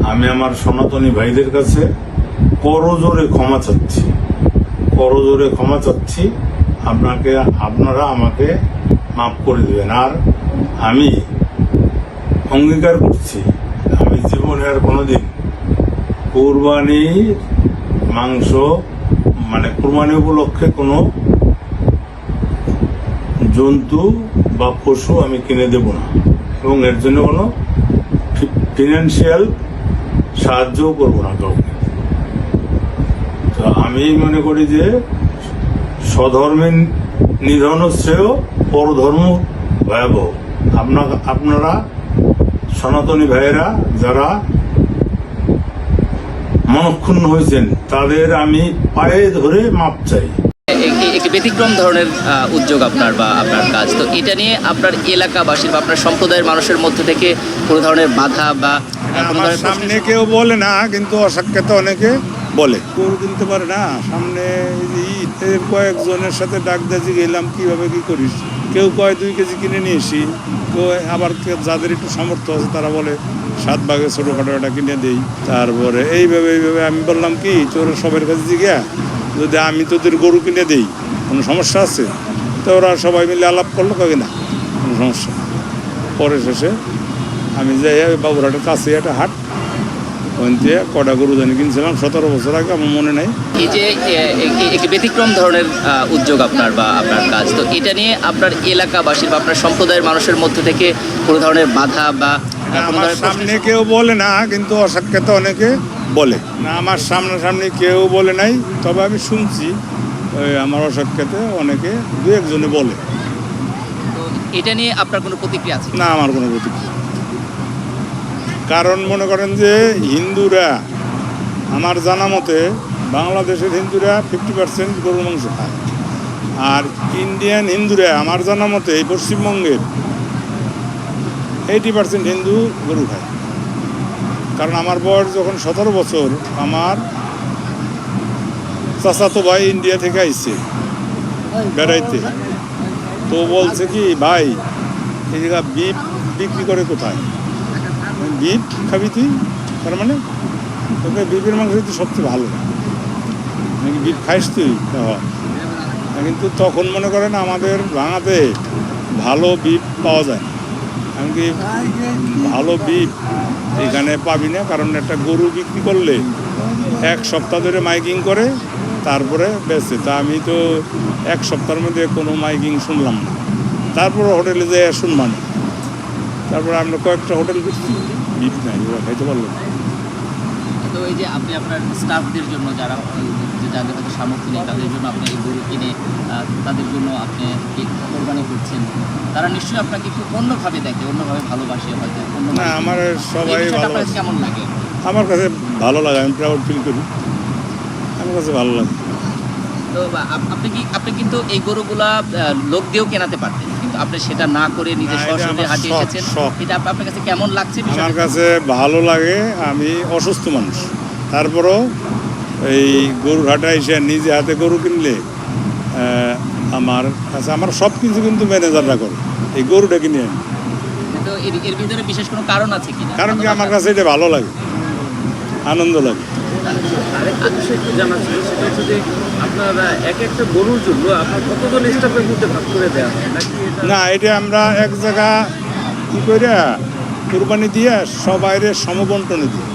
আমি আমার সনাতনী ভাইদের কাছে করজোরে ক্ষমা চাচ্ছি। করজোরে ক্ষমা চাচ্ছি। আপনাকে, আপনারা আমাকে মাফ করে দেবেন। আর আমি অঙ্গীকার করছি। আমি জীবনে আর কোনোদিন কোরবানি মাংস মানে কোরবানি উপলক্ষে কোনো জন্তু বা পশু আমি কিনে দেব না। এবং এর জন্য কোনো ফিনান্সিয়াল সাহায্যও করব না কাউকে। তো আমি মনে করি যে স্বধর্মের নিধন শ্রেয়, পরধর্ম ভয়াবহ। আপনার আপনারা সনাতনী ভাইয়েরা যারা মনক্ষুণ্ণ হয়েছেন, তাদের আমি পায়ে ধরে মাপ চাই। একটি ব্যতিক্রম ধরনের উদ্যোগ আপনার বা আপনার কাজ। তো এটা নিয়ে আপনার এলাকাবাসীর বা আপনার সম্প্রদায়ের মানুষের মধ্যে থেকে কোনো ধরনের বাধা বা আমার সামনে কেউ বলে না কিন্তু অসাক্ষাৎ অনেকে বলে। গরু কিনতে পারে না সামনে এই যে ঈদ এর কয়েকজনের সাথে ডাক দাজি গেলাম কীভাবে কি করিস? কেউ কয় দুই কেজি কিনে নিয়ে এসি। কেউ আবার কেউ যাদের একটু সামর্থ্য আছে তারা বলে সাত ভাগে ছোটোখাটো একটা কিনে দেই। তারপরে এইভাবে এইভাবে আমি বললাম কি তোর সবার কাছে জিজ্ঞা যদি আমি তোদের গরু কিনে দেই কোনো সমস্যা আছে? তো ওরা সবাই মিলে আলাপ করল কবে না কোনো সমস্যা। পরে শেষে আমি যাই বাবুরহাটের কাছে একটা হাট ওখান থেকে কটা গরু জানি কিনছিলাম সতেরো বছর আগে আমার মনে নেই। এই যে একটি ব্যতিক্রম ধরনের উদ্যোগ আপনার বা আপনার কাজ তো এটা নিয়ে আপনার এলাকাবাসীর বা আপনার সম্প্রদায়ের মানুষের মধ্যে থেকে কোনো ধরনের বাধা বা আমার সামনে কেউ বলে না কিন্তু অসাক্ষাৎ অনেকে বলে। না আমার সামনাসামনি কেউ বলে নাই তবে আমি শুনছি আমার অসাক্ষাতে অনেকে দু একজনে বলে। তো এটা নিয়ে আপনার কোনো প্রতিক্রিয়া আছে? না আমার কোনো প্রতিক্রিয়া কারণ মনে করেন যে হিন্দুরা আমার জানা মতে বাংলাদেশের হিন্দুরা ফিফটি পার্সেন্ট গরুর মাংস খায়। আর ইন্ডিয়ান হিন্দুরা আমার জানা মতে এই পশ্চিমবঙ্গের এইটি পার্সেন্ট হিন্দু গরু খায়। কারণ আমার বয়স যখন সতেরো বছর আমার চাচাতো ভাই ইন্ডিয়া থেকে আইছে। বেড়াইতে। তো বলছে কি, ভাই, এই বিপ বিক্রি করে কোথায়? বিপ খাবি তুই? তার মানে তোকে বিপের মাংস তো সবচেয়ে ভালো। নাকি বিপ খাইস তুই? কিন্তু তখন মনে করেন আমাদের ভাঙাতে ভালো বিপ পাওয়া যায় এমনকি ভালো বিপ এখানে পাবি না, কারণ একটা গরু বিক্রি করলে এক সপ্তাহ ধরে মাইকিং করে তারপরে বেচে। তা আমি তো এক সপ্তাহের মধ্যে কোনো মাইকিং শুনলাম না। তারপরে হোটেলে যেয়ে শুনবান তারপরে আমরা কয়েকটা হোটেল করছি বিপ নাই ওরা খাইতে পারল তো এই যে আপনি আপনার স্টাফদের জন্য যারা যাদের হয়তো সামর্থ্য নেই তাদের জন্য আপনি এই গরু কিনে তাদের জন্য আপনি এই কোরবানি করছেন। তারা নিশ্চয়ই আপনাকে একটু অন্যভাবে দেখে অন্যভাবে ভালোবাসে হয়তো অন্য না আমার সবাই ভালো কেমন লাগে? আমার কাছে ভালো লাগে আমি প্রাউড ফিল করি। আমার কাছে ভালো লাগে তো আপ- আপনি কি আপনি কিন্তু এই গরুগুলা লোক দিয়েও কেনাতে পারতেন। কিন্তু আপনি সেটা না করে নিজে এটা সরাসরি হাটে এসেছেন। এটা আপনার কাছে কেমন লাগছে? আমার কাছে ভালো লাগে আমি অসুস্থ মানুষ। তারপরও এই গরুর হাটে এসে নিজে হাতে গরু কিনলে আমার কাছে আমার সব কিছু কিন্তু ম্যানেজাররা করে এই গরুটা কিনে আনি। এর ভিতরে বিশেষ কোনো কারণ আছে কিনা? কারণ কি আমার কাছে এটা ভালো লাগে আনন্দ লাগে। আরেকটা বিষয় একটু জানা ছিল, সেটা হচ্ছে যে আপনার এক একটা গরুর জন্য আপনার কতজন স্টাফের মধ্যে ভাগ করে দেওয়া হয়? নাকি না, এটা আমরা এক জায়গা কি করে কুরবানি দিয়ে সবাইরে সমবন্টনে দিই।